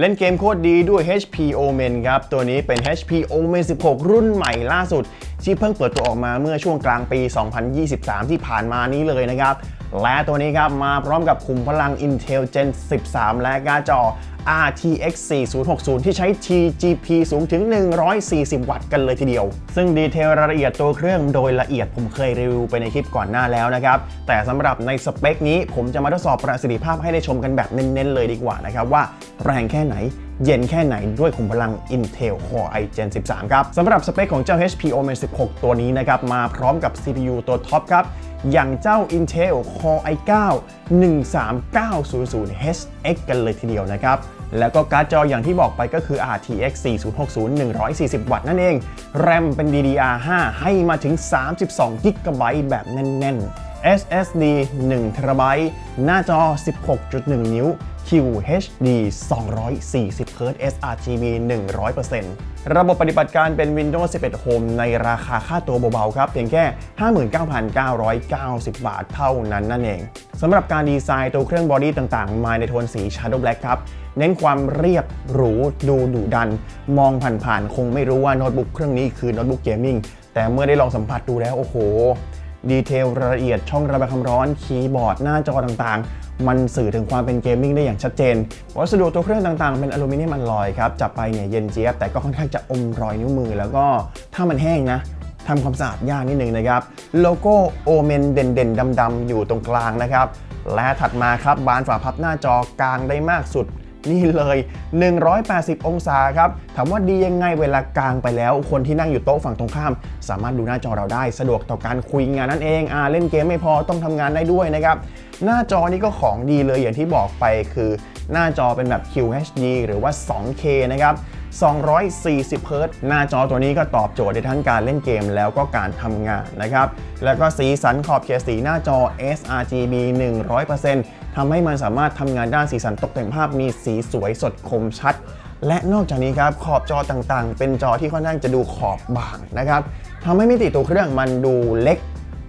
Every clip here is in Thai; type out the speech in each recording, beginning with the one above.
เล่นเกมโคตรดีด้วย HP Omen ครับ ตัวนี้เป็น HP Omen 16 รุ่นใหม่ล่าสุด ที่เพิ่งเปิดตัวออกมาเมื่อช่วงกลางปี 2023 ที่ผ่านมานี้เลยนะครับ และตัวนี้ครับมาพร้อมกับขุมพลัง Intel Gen 13 และการ์ดจอ RTX 4060 ที่ใช้ TGP สูงถึง 140 วัตต์กันเลยทีเดียว ซึ่งดีเทลรายละเอียดตัวเครื่องโดยละเอียดผมเคยรีวิวไปในคลิปก่อนหน้าแล้วนะครับ แต่สำหรับในสเปคนี้ผมจะมาทดสอบประสิทธิภาพให้ได้ชมกันแบบเน้นๆเลยดีกว่านะครับว่าแรงแค่ไหน เย็นแค่ไหนด้วยขุมพลัง Intel Core i Gen 13 ครับสำหรับสเปคของเจ้า HP Omen 16 ตัวนี้นะครับ มาพร้อมกับ CPU ตัวท็อปครับ อย่างเจ้า Intel Core i9 13900HX กันเลยทีเดียวนะครับแล้วก็การ์ดจออย่างที่บอกไปก็คือ RTX 4060 140 วัตต์นั่นเอง RAM เป็น DDR5 ให้มาถึง 32 GB แบบแน่น ๆ SSD 1 TB หน้าจอ 16.1 นิ้ว QHD 240 Hz sRGB 100%ระบบปฏิบัติการเป็น Windows 11 Home ในราคาค่าตัวเบาๆครับ เพียงแค่ 59,990 บาทเท่านั้นนั่นเองสำหรับการดีไซน์ตัวเครื่องบอดี้ต่างๆ มาในโทนสี Shadow Black ครับ เน้นความเรียบหรูดูดุดัน มองผ่านๆ คงไม่รู้ว่าโน้ตบุ๊กเครื่องนี้คือโน้ตบุ๊กเกมมิ่งแต่เมื่อได้ลองสัมผัสดูแล้วโอ้โหดีเทลรายละเอียดช่องระบายความร้อนคีย์บอร์ดหน้าจอต่างๆ มันสื่อถึงความเป็นเกมมิ่งได้อย่างชัดเจน วัสดุตัวเครื่องต่างๆ เป็นอลูมิเนียมอลลอยครับจับไปเนี่ยเย็นเจี๊ยบแต่ก็ค่อนข้างจะอมรอยนิ้วมือ แล้วก็ถ้ามันแห้งนะทำความสะอาดยากนิดนึงนะครับ โลโก้โอเมนเด่นๆดำๆอยู่ตรงกลางนะครับ และถัดมาครับบานฝาพับหน้าจอกลางได้มากสุดนี่เลย 180 องศาครับ ถามว่าดียังไงเวลากลางไปแล้ว คนที่นั่งอยู่โต๊ะฝั่งตรงข้าม สามารถดูหน้าจอเราได้ สะดวกต่อการคุยงานนั่นเอง อ่า เล่นเกมไม่พอต้องทำงานได้ด้วยนะครับ หน้าจอนี้ก็ของดีเลยอย่างที่บอกไปคือหน้าจอเป็นแบบ QHD หรือว่า 2K นะครับ240 Hz หน้าจอตัวนี้ก็ตอบโจทย์ในทั้งการเล่นเกมแล้วก็การทำงานนะครับ แล้วก็สีสันขอบเขตสีหน้าจอ sRGB 100%ทำให้มันสามารถทำงานด้านสีสันตกแต่งภาพมีสีสวยสดคมชัด และนอกจากนี้ครับขอบจอต่างๆ เป็นจอที่ค่อนข้างจะดูขอบบางนะครับทำให้มิติตัวเครื่องมันดูเล็ก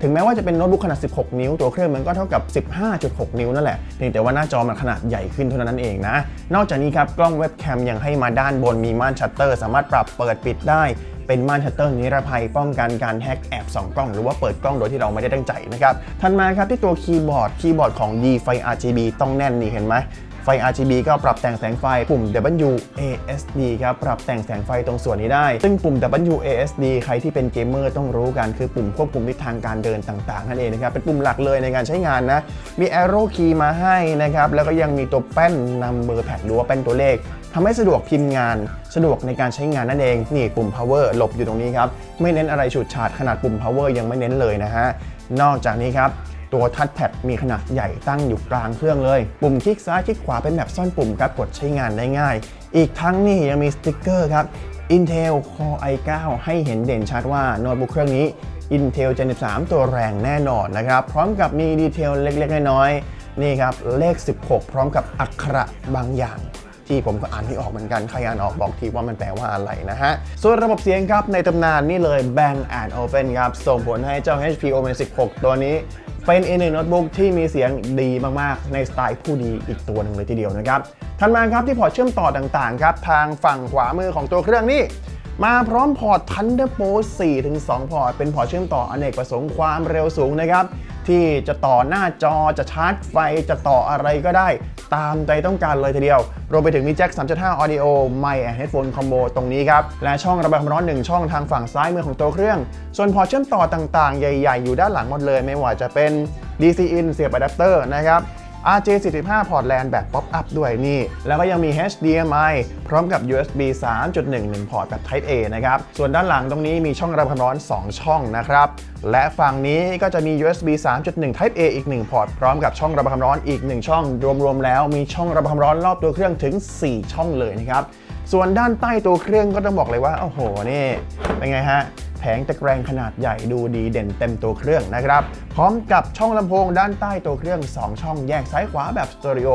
ถึงแม้ว่าจะเป็นโน้ตบุ๊กขนาด 16 นิ้ว ตัวเครื่องมันก็เท่ากับ 15.6 นิ้วนั่นแหละเพียงแต่ว่าหน้าจอมันขนาดใหญ่ขึ้นเท่านั้นเองนะ นอกจากนี้ครับกล้องเว็บแคมยังให้มาด้านบนมีม่านชัตเตอร์ สามารถปรับเปิดปิดได้เป็นม่านชัตเตอร์นิรภัยป้องกันการแฮกแอบส่องกล้องหรือว่าเปิดกล้องโดยที่เราไม่ได้ตั้งใจนะครับถัดมาครับที่ตัวคีย์บอร์ดคีย์บอร์ดของ D ไฟ RGB ต้องแน่นนี่เห็นไหม ไฟ RGB ก็ปรับแต่งแสงไฟ ปุ่ม WASD ครับ ปรับแต่งแสงไฟตรงส่วนนี้ได้ ซึ่งปุ่ม WASD ใครที่เป็นเกมเมอร์ต้องรู้กัน คือปุ่มควบคุมทิศทางการเดินต่างๆ นั่นเองนะครับ เป็นปุ่มหลักเลยในการใช้งานนะ มี arrow key มาให้นะครับ แล้วก็ยังมีตัวแป้นนำเบอร์แพดหรือว่าแป้นตัวเลขทำให้สะดวกพิมพ์งาน สะดวกในการใช้งานนั่นเอง นี่ปุ่ม power หลบอยู่ตรงนี้ครับ ไม่เน้นอะไรฉูดฉาดขนาดปุ่ม power ยังไม่เน้นเลยนะฮะ นอกจากนี้ครับ ตัวทัชแพดมีขนาดใหญ่ตั้งอยู่กลางเครื่องเลย ปุ่มคลิกซ้ายคลิกขวาเป็นแบบซ่อนปุ่มครับกดใช้งานได้ง่าย อีกทั้งนี่ยังมีสติ๊กเกอร์ครับ Intel Core i9 ให้เห็นเด่นชัดว่าโน้ตบุ๊กเครื่องนี้ Intel Gen 13 ตัวแรงแน่นอนนะครับ พร้อมกับมีดีเทลเล็กๆ น้อยๆ นี่ครับ เลข 16 พร้อมกับอักขระบางอย่าง ที่ผมก็อ่านไม่ออกเหมือนกัน ใครอ่านออกบอกทีว่ามันแปลว่าอะไรนะฮะ ส่วนระบบเสียงครับ ในตำนานนี่เลย Bang Olufsen ครับ ส่งผลให้เจ้า HP Omen 16 ตัวนี้ เป็นอีกหนึ่งโน้ตบุ๊กที่มีเสียงดีมากๆ ในสไตล์ผู้ดีอีกตัวหนึ่งเลยทีเดียวนะครับถัดมาครับที่พอร์ตเชื่อมต่อต่างๆครับทางฝั่งขวามือของตัวเครื่องนี่มาพร้อมพอร์ต Thunderbolt 4ถึง2พอร์ต เป็นพอร์ตเชื่อมต่ออเนกประสงค์ความเร็วสูงนะครับ ที่จะต่อหน้าจอจะชาร์จไฟจะต่ออะไรก็ได้ ตามใจต้องการเลยทีเดียว รวมไปถึงมีแจ็ค3.5 Audio Mic and Headphone Combo ตรงนี้ครับ และช่องระบายความร้อน 1 ช่องทางฝั่งซ้ายมือของตัวเครื่อง ส่วนพอเชื่อมต่อต่างๆ ใหญ่ ๆ อยู่ด้านหลังหมดเลย ไม่ว่าจะเป็น DC in เสียบอะแดปเตอร์นะครับ RJ45 พอร์ตแลนแบบป๊อปอัพด้วยนี่ แล้วก็ยังมี HDMI พร้อมกับ USB 3.1 1 พอร์ตแบบ Type A นะครับ ส่วนด้านหลังตรงนี้มีช่องระบายความร้อน 2 ช่องนะครับ และฝั่งนี้ก็จะมี USB 3.1 Type A อีก 1 พอร์ต พร้อมกับช่องระบายความร้อนอีก 1 ช่อง รวมๆแล้วมีช่องระบายความร้อนรอบตัวเครื่องถึง 4 ช่องเลยนะครับ ส่วนด้านใต้ตัวเครื่องก็ต้องบอกเลยว่า โอ้โห นี่ เป็นไงฮะ แผงตะแกรงขนาดใหญ่ดูดีเด่นเต็มตัวเครื่องนะครับ พร้อมกับช่องลำโพงด้านใต้ตัวเครื่อง 2 ช่องแยกซ้ายขวาแบบสเตอริโอ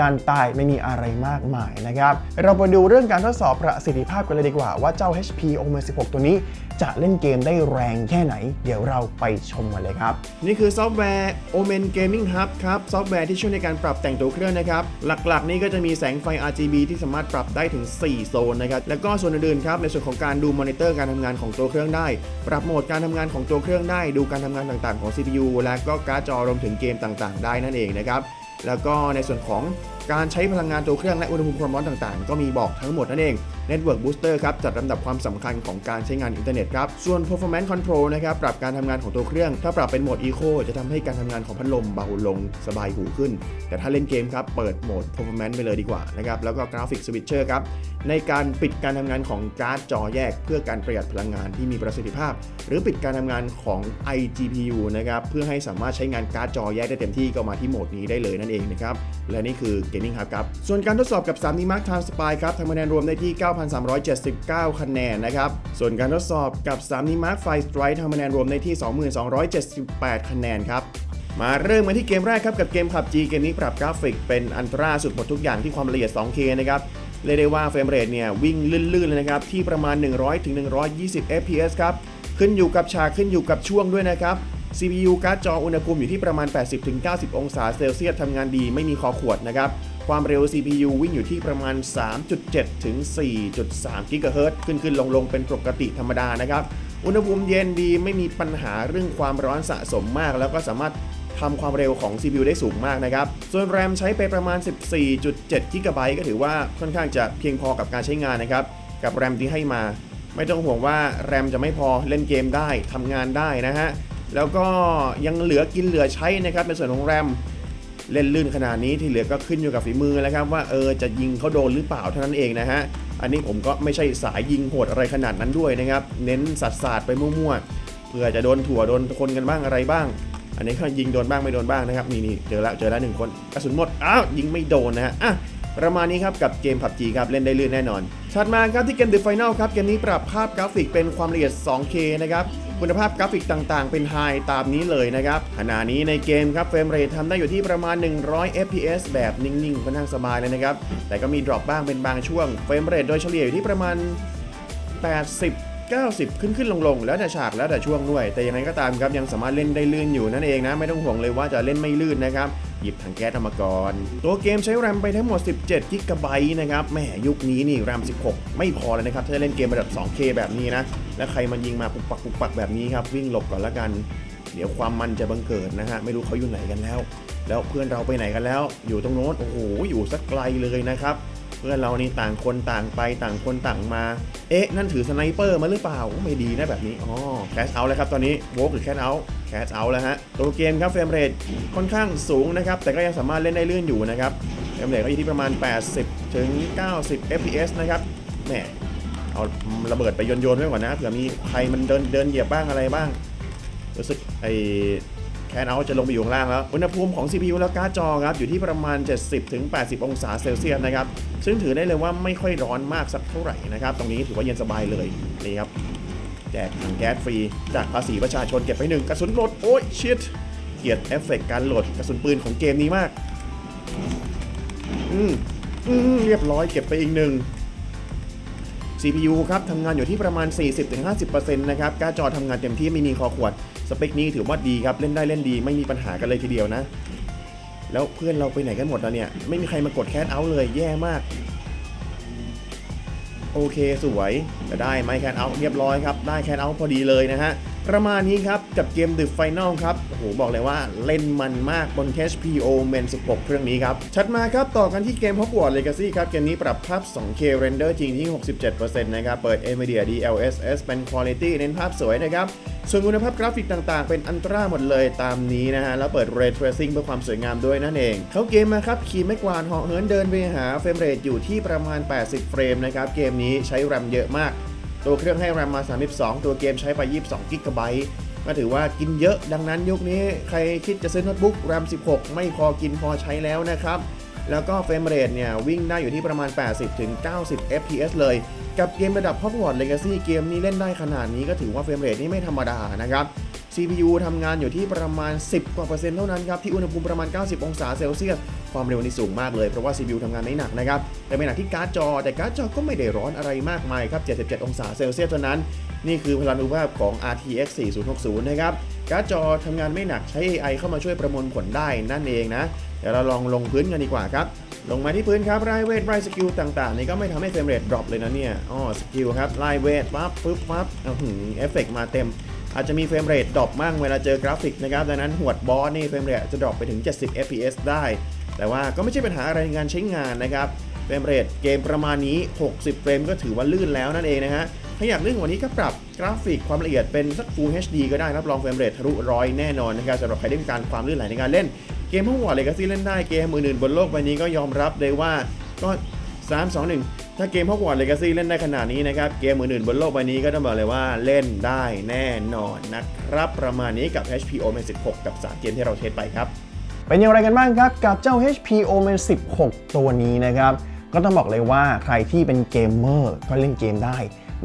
ด้านใต้ไม่มีอะไรมากมายนะครับ เราไปดูเรื่องการทดสอบประสิทธิภาพกันเลยดีกว่าว่าเจ้า HP Omen 16 ตัวนี้ จะเล่นเกมได้แรงแค่ไหน เดี๋ยวเราไปชมกันเลยครับ นี่คือซอฟต์แวร์ Omen Gaming Hub ครับ ซอฟต์แวร์ที่ช่วยในการปรับแต่งตัวเครื่องนะครับ หลักๆ นี่ก็จะมีแสงไฟ RGB ที่สามารถปรับได้ถึง 4 โซนนะครับแล้วก็ส่วนอื่นๆครับในส่วนของการดูมอนิเตอร์การทำงานของตัวเครื่องได้ปรับโหมดการทำงานของตัวเครื่องได้ ดูการทำงานต่างๆของ CPU และก็การ์ดจอรวมถึงเกมต่างๆ ได้นั่นเองนะครับ แล้วก็ในส่วนของ การใช้พลังงานตัวเครื่องและอุณหภูมิความร้อนต่างๆ ก็มีบอกทั้งหมดนั่นเอง Network Booster ครับจัดลำดับความสำคัญของการใช้งานอินเทอร์เน็ตครับ ส่วน Performance Control นะครับปรับการทำงานของตัวเครื่อง ถ้าปรับเป็นโหมด Eco จะทำให้การทำงานของพัดลมเบาลงสบายหูขึ้น แต่ถ้าเล่นเกมครับเปิดโหมด Performance ไปเลยดีกว่านะครับแล้วก็ Graphic Switcher ครับในการปิดการทำงานของการ์ดจอแยก เพื่อการประหยัดพลังงานที่มีประสิทธิภาพ หรือปิดการทำงานของ iGPU นะครับเพื่อให้สามารถใช้งานการ์ดจอแยกได้เต็มที่ก็มาที่โหมดนี้ได้เลยนั่นเองนะครับและนี่คือ Gaming Hub ครับ ส่วนการทดสอบกับ 3 d Mark Time Spy ครับทำคะแนนรวมได้ที่ 9,379 คะแนนนะครับ ส่วนการทดสอบกับ 3 d Mark Fire Strike ทำคะแนนรวมได้ที่ 2,278 คะแนนครับมาเริ่มกันที่เกมแรกครับกับเกม PUBG เกมนี้ปรับกราฟิกเป็นอันตราสุดหมดทุกอย่างที่ความละเอียด 2K นะครับเรียกได้ว่าเฟรมเรทเนี่ยวิ่งลื่นๆเลยนะครับที่ประมาณ 100-120 fps ครับขึ้นอยู่กับฉากขึ้นอยู่กับช่วงด้วยนะครับ CPU การ์ดจออุณหภูมิอยู่ที่ประมาณ 80-90 องศาเซลเซียสทำงานดีไม่มีคอขวดนะครับ ความเร็ว CPU วิ่งอยู่ที่ประมาณ 3.7 ถึง 4.3 กิกะเฮิรตซ์ขึ้นขึ้นลงลงเป็นปกติธรรมดานะครับ อุณหภูมิเย็นดีไม่มีปัญหาเรื่องความร้อนสะสมมาก แล้วก็สามารถทำความเร็วของ CPU ได้สูงมากนะครับ ส่วน RAM ใช้ไปประมาณ 14.7 กิกะไบต์ก็ถือว่าค่อนข้างจะเพียงพอกับการใช้งานนะครับ กับ RAM ที่ให้มา ไม่ต้องห่วงว่า RAM จะไม่พอเล่นเกมได้ทำงานได้นะฮะ แล้วก็ยังเหลือกินเหลือใช้นะครับในส่วนของ RAM เล่นลื่นขนาดนี้ที่เหลือก็ขึ้นอยู่กับฝีมือแล้วครับว่าเออจะยิงเขาโดนหรือเปล่าเท่านั้นเองนะฮะอันนี้ผมก็ไม่ใช่สายยิงโหดอะไรขนาดนั้นด้วยนะครับ เน้นสัดสาดไปมั่วๆเพื่อจะโดนถั่วโดนคนกันบ้างอะไรบ้าง อันนี้ก็ยิงโดนบ้างไม่โดนบ้างนะครับนี่นี่เจอแล้วเจอแล้วหนึ่งคนกระสุนหมดอ้าวยิงไม่โดนนะฮะอะ ประมาณนี้ครับกับเกม PUBG ครับเล่นได้ลื่นแน่นอน ถัดมาครับที่เกม The Final ครับเกมนี้ปรับภาพกราฟิกเป็นความละเอียด 2K นะครับคุณภาพกราฟิกต่างๆ เป็นไฮตามนี้เลยนะครับขณะนี้ในเกมครับเฟรมเรททำได้อยู่ที่ประมาณ 100 fps แบบนิ่งๆค่อนข้างสบายเลยนะครับแต่ก็มีดรอปบ้างเป็นบางช่วงเฟรมเรทโดยเฉลี่ยอยู่ที่ประมาณ 80 90 ขึ้นขึ้นลงลงแล้วแต่ฉากแล้วแต่ช่วงด้วย แต่ยังไงก็ตามครับยังสามารถเล่นได้ลื่นอยู่นั่นเองนะไม่ต้องห่วงเลยว่าจะเล่นไม่ลื่นนะครับหยิบถังแก๊สธรรมกรตัวเกมใช้แรมไปทั้งหมด 17กิกะไบต์นะครับแหมยุคนี้นี่แรม 16 ไม่พอเลยนะครับถ้าเล่นเกมระดับ 2K แบบนี้นะ แล้วใครมันยิงมาปุกปักปุกปักแบบนี้ครับวิ่งหลบก่อนละกัน เดี๋ยวความมันจะบังเกิดนะฮะไม่รู้เขาอยู่ไหนกันแล้ว แล้วเพื่อนเราไปไหนกันแล้ว อยู่ตรงโน้นโอ้โหอยู่สักไกลเลยนะครับ เพื่อนเรานี่ต่างคนต่างไปต่างคนต่างมา เอ๊ะ นั่นถือสไนเปอร์มาหรือเปล่า ไม่ดีนะแบบนี้ อ๋อ แคชเอาแล้วครับตอนนี้โวกหรือแคชเอาแคชเอาแล้วฮะ ตัวเกมครับเฟรมเรทค่อนข้างสูงนะครับ แต่ก็ยังสามารถเล่นได้ลื่นอยู่นะครับ เฟรมเรทก็อยู่ที่ประมาณ 80 ถึง 90 fps นะครับแหมเอาระเบิดไปโยนๆไว้ก่อนนะเผื่อมีใครมันเดินเดินเหยียบบ้างอะไรบ้าง รู้สึกไอ แคนเอาจะลงไปอยู่ข้างล่างแล้วอุณหภูมิของ CPU แล้วการ์ดจอครับอยู่ที่ประมาณ 70-80 องศาเซลเซียสนะครับซึ่งถือได้เลยว่าไม่ค่อยร้อนมากสักเท่าไหร่นะครับตรงนี้ถือว่าเย็นสบายเลยนี่ครับแจกถังแก๊สฟรีจากภาษีประชาชนเก็บไปหนึ่งกระสุนโหลดโอ้ยชิตเกียดเอฟเฟกต์การโหลดกระสุนปืนของเกมนี้มาก อืมอืมเรียบร้อยเก็บไปอีกหนึ่ง CPU ครับทำงานอยู่ที่ประมาณ 40-50%นะครับการ์ดจอทำงานเต็มที่ไม่มีคอขวด สเปคนี้ถือว่าดีครับเล่นได้เล่นดีไม่มีปัญหากันเลยทีเดียวนะ แล้วเพื่อนเราไปไหนกันหมดแล้วเนี่ย ไม่มีใครมากดแคสเอาท์เลยแย่มาก โอเคสวยจะได้ไหมแคทเอาท์เรียบร้อยครับ ได้แคทเอาท์พอดีเลยนะฮะ ประมาณนี้ครับ กับเกม The Final ครับโอ้โหบอกเลยว่าเล่นมันมากบน HPO Men 16 เครื่องนี้ครับ ชัดมาครับ ต่อกันที่เกม Hogwarts Legacy ครับ เกมนี้ปรับภาพ 2K render จริงที่ 67%นะครับ เปิด NVIDIA DLSS เป็น Quality เน้นภาพสวยนะครับ ส่วนคุณภาพกราฟิกต่างๆ เป็นอันตราหมดเลยตามนี้นะฮะ แล้วเปิด Ray Tracing เพื่อความสวยงามด้วยนั่นเอง เขาเกมมาครับขี่ไม่กวาดเหาะเหินเดินไปหาเฟรมเรทอยู่ที่ประมาณ 80 เฟรมนะครับเกมนี้ใช้แรมเยอะมาก ตัวเครื่องให้แรมมา 32 ตัวเกมใช้ไป 22กิกะไบต์ก็ถือว่ากินเยอะดังนั้นยุคนี้ใครคิดจะซื้อโน้ตบุ๊กแรม 16 ไม่พอกินพอใช้แล้วนะครับ แล้วก็เฟรมเรทเนี่ยวิ่งได้อยู่ที่ประมาณ 80ถึง90 fps เลย กับเกมระดับ Hogwarts Legacy เกมนี้เล่นได้ขนาดนี้ก็ถือว่าเฟรมเรทนี่ไม่ธรรมดานะครับ CPU ทำงานอยู่ที่ประมาณ 10 กว่าเปอร์เซ็นต์เท่านั้นครับ ที่อุณหภูมิประมาณ 90 องศาเซลเซียส ความเร็วนี่สูงมากเลย เพราะว่า CPU ทำงานไม่หนักนะครับ แต่ไม่หนักที่การ์ดจอ แต่การ์ดจอก็ไม่ได้ร้อนอะไรมากมายครับ 77 องศาเซลเซียสเท่านั้น นี่คือพลังอนุภาพของ RTX 4060 นะครับ การ์ดจอทำงานไม่หนักใช้ AI เข้ามาช่วยประมวลผลได้นั่นเองนะ เดี๋ยวเราลองลงพื้นกันดีกว่าครับลงมาที่พื้นครับไล่เวทไล่สกิลต่างๆ นี่ก็ไม่ทำให้เฟรมเรทดรอปเลยนะเนี่ย อ๋อ สกิลครับไล่เวทปั๊บปึ๊บปั๊บอื้อหือเอฟเฟกมาเต็ม อาจจะมีเฟรมเรทดรอปมั่งเวลาเจอกราฟิกนะครับดังนั้นหวดบอสนี่เฟรมเรทจะดรอปไปถึง 70 fps ได้ แต่ว่าก็ไม่ใช่ปัญหาอะไรในการใช้งานนะครับเฟรมเรทเกมประมาณนี้ 60 เฟรมก็ถือว่าลื่นแล้วนั่นเองนะฮะถ้าอยากลื่นกว่านี้ก็ปรับกราฟิกความละเอียดเป็นสัก Full HD ก็ได้รับรองเฟรมเรททะลุร้อยแน่นอนนะครับสำหรับใครที่ต้องการความลื่นไหลในการเล่นเกมพวกวอร์เลกาซี่เล่นได้เกมอื่นบนโลกใบนี้ก็ยอมรับเลยว่าก็3 2 1ถ้าเกมพวกวอร์เลกาซี่เล่นได้ขนาดนี้นะครับ เกมอื่นๆบนโลกใบนี้ก็ต้องบอกเลยว่าเล่นได้แน่นอนนะครับ ประมาณนี้กับ HP Omen 16 กับ 3 เกมที่เราเทสไปครับ เป็นอย่างไรกันบ้างครับ กับเจ้า HP Omen 16 ตัวนี้นะครับ ก็ต้องบอกเลยว่าใครที่เป็นเกมเมอร์ก็เล่นเกมได้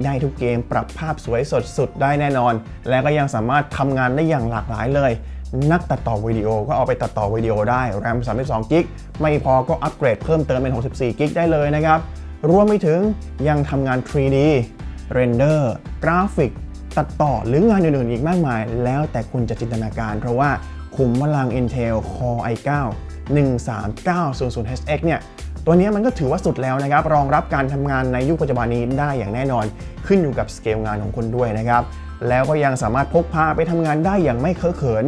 ได้ทุกเกมปรับภาพสวยสดสุดได้แน่นอน และก็ยังสามารถทำงานได้อย่างหลากหลายเลยนักตัดต่อวิดีโอก็เอาไปตัดต่อวิดีโอได้ RAM 32 g b ไม่พอก็อัปเกรดเพิ่มเติมเป็น 64 g b ได้เลยนะครับ รวมไปถึงยังทำงาน 3D เรนเดอร์กราฟิก ตัดต่อหรืองานอื่นๆอีกมากมาย แล้วแต่คุณจะจินตนาการ เพราะว่าขุมพลัง Intel Core i9 13900HX เนี่ย ตัวนี้มันก็ถือว่าสุดแล้วนะครับ รองรับการทำงานในยุคปัจจุบันนี้ได้อย่างแน่นอน ขึ้นอยู่กับสเกลงานของคุณด้วยนะครับ แล้วก็ยังสามารถพกพาไปทำงานได้อย่างไม่เคอะเขิน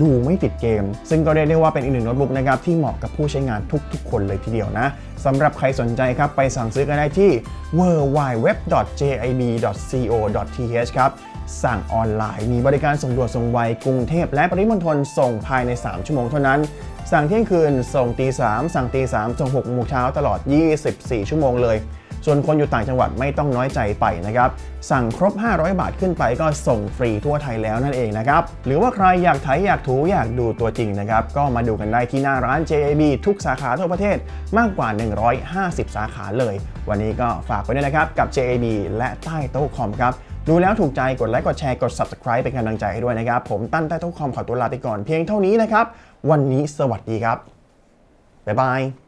ดูไม่ติดเกม ซึ่งก็เรียกได้ว่าเป็นอีกหนึ่งโน้ตบุ๊กนะครับที่เหมาะกับผู้ใช้งานทุกๆ คนเลยทีเดียวนะสำหรับใครสนใจครับไปสั่งซื้อกันได้ที่ www.jib.co.th ครับสั่งออนไลน์มีบริการส่งด่วนส่งไวกรุงเทพและปริมณฑลส่งภายใน 3 ชั่วโมงเท่านั้น สั่งเที่ยงคืน ส่งตี3สั่งตี3ส่ง6โมงเช้าตลอด 24 ชั่วโมงเลย ส่วนคนอยู่ต่างจังหวัดไม่ต้องน้อยใจไปนะครับ สั่งครบ 500 บาทขึ้นไปก็ส่งฟรีทั่วไทยแล้วนั่นเองนะครับ หรือว่าใครอยากถ่ายอยากถูอยากดูตัวจริงนะครับ ก็มาดูกันได้ที่หน้าร้าน JAB ทุกสาขาทั่วประเทศมากกว่า 150 สาขาเลย วันนี้ก็ฝากไว้ด้วยนะครับกับ JAB และใต้โต๊ะคอมครับดูแล้วถูกใจกดไลค์กดแชร์กด subscribe เป็นกำลังใจให้ด้วยนะครับ ผมตั้นใต้โต๊ะคอมขอตัวลาไปก่อนเพียงเท่านี้นะครับ วันนี้สวัสดีครับ บ๊ายบาย